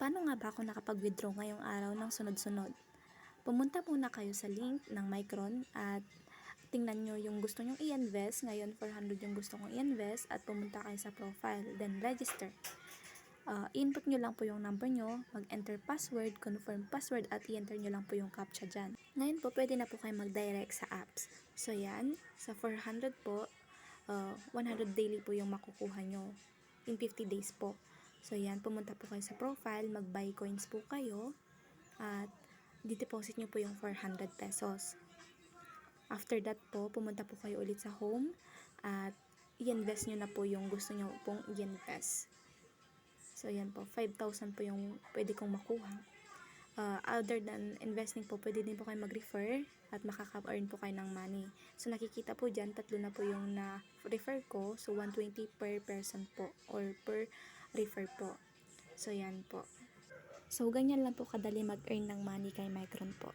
Paano nga ba ako nakapag-withdraw ngayong araw ng sunod-sunod? Pumunta muna kayo sa link ng Micron at tingnan nyo yung gusto nyong i-invest. Ngayon, 400 yung gusto kong i-invest at pumunta kayo sa profile, then register. Uh, input nyo lang po yung number nyo, mag-enter password, confirm password, at i-enter nyo lang po yung captcha dyan. Ngayon po, pwede na po kayo mag-direct sa apps. So, yan. Sa 400 po, uh, 100 daily po yung makukuha nyo in 50 days po. So, yan. Pumunta po kayo sa profile, mag-buy coins po kayo, at di-deposit nyo po yung 400 pesos. After that po, pumunta po kayo ulit sa home, at i-invest nyo na po yung gusto nyo pong i-invest. So, yan po. 5,000 po yung pwede kong makuha. Uh, other than investing po, pwede din po kayo mag-refer at makaka-earn po kayo ng money. So, nakikita po dyan, tatlo na po yung na-refer ko. So, 120 per person po or per refer po. So, yan po. So, ganyan lang po kadali mag-earn ng money kay Micron po.